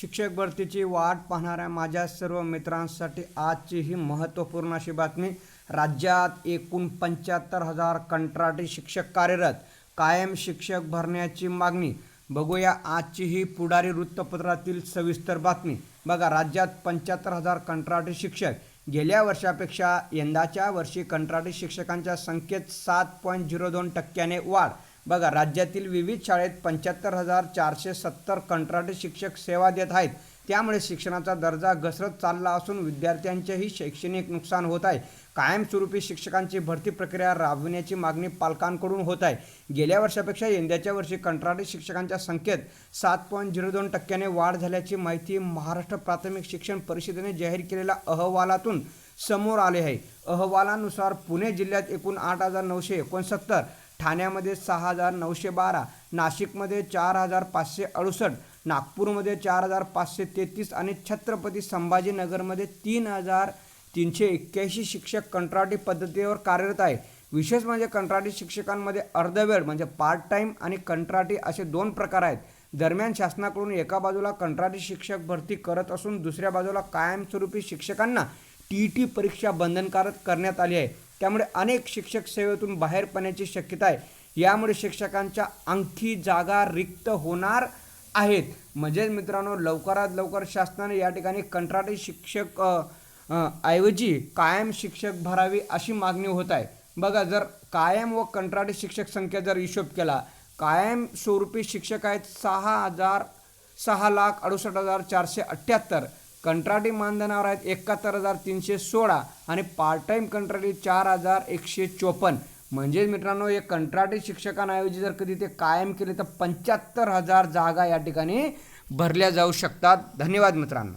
शिक्षक भरतीची वाट पाहणाऱ्या माझ्या सर्व मित्रांसाठी आजची ही महत्त्वपूर्ण अशी बातमी राज्यात एकूण पंच्याहत्तर हजार कंत्राटी शिक्षक कार्यरत कायम शिक्षक भरण्याची मागणी. बघूया आजची ही पुढारी वृत्तपत्रातील सविस्तर बातमी. बघा राज्यात पंच्याहत्तर हजार कंत्राटी शिक्षक. गेल्या वर्षापेक्षा यंदाच्या वर्षी कंत्राटी शिक्षकांच्या संख्येत सात पॉईंट झिरो दोन टक्क्याने वाढ. बघा राज्यातील विविध शाळेत पंच्याहत्तर हजार चारशे सत्तर कंत्राटी शिक्षक सेवा देत आहेत. त्यामुळे शिक्षणाचा दर्जा घसरत चालला असून विद्यार्थ्यांचेही शैक्षणिक नुकसान होत आहे. कायमस्वरूपी शिक्षकांची भरती प्रक्रिया राबविण्याची मागणी पालकांकडून होत आहे. गेल्या वर्षापेक्षा यंदाच्या वर्षी कंत्राटी शिक्षकांच्या संख्येत सात पॉईंट झिरो दोन टक्क्याने वाढ झाल्याची माहिती महाराष्ट्र प्राथमिक शिक्षण परिषदेने जाहीर केलेल्या अहवालातून समोर आले आहे. अहवालानुसार पुणे जिल्ह्यात एकूण आठ हजार नऊशे एकोणसत्तर ठाण्यामध्ये सहा हजार नऊशे बारा नाशिकमध्ये चार हजार पाचशे अडुसष्ट नागपूरमध्ये चार हजार पाचशे तेहतीस आणि छत्रपती संभाजीनगरमध्ये तीन हजार तीनशे एक्क्याऐंशी शिक्षक कंत्राटी पद्धतीवर कार्यरत आहे. विशेष म्हणजे कंत्राटी शिक्षकांमध्ये अर्धवेळ म्हणजे पार्ट टाईम आणि कंत्राटी असे दोन प्रकार आहेत. दरम्यान शासनाकडून एका बाजूला कंत्राटी शिक्षक भरती करत असून दुसऱ्या बाजूला कायमस्वरूपी शिक्षकांना टी ई टी परीक्षा बंधनकारक करण्यात आली आहे. त्यामुळे अनेक शिक्षक सेवेतून बाहेर पडण्याची शक्यता आहे. यामुळे शिक्षकांच्या आणखी जागा रिक्त होणार आहेत. म्हणजेच मित्रांनो लवकरात लवकर शासनाने या ठिकाणी कंत्राटी शिक्षक ऐवजी कायम शिक्षक भरावी अशी मागणी होत आहे. बघा जर कायम व कंत्राटी शिक्षक संख्या जर हिशोब केला कायम स्वरूपी शिक्षक आहेत सहा हजार सहा लाख अडुसष्ट हजार चारशे अठ्ठ्याहत्तर. कंत्राटी मानधनावर आहेत एकाहत्तर हजार तीनशे सोळा आणि पार्ट टाईम कंत्राटी चार हजार एकशे चोपन्न. म्हणजेच मित्रांनो हे कंत्राटी शिक्षकांऐवजी जर कधी ते कायम केले तर पंच्याहत्तर हजार जागा या ठिकाणी भरल्या जाऊ शकतात. धन्यवाद मित्रांनो.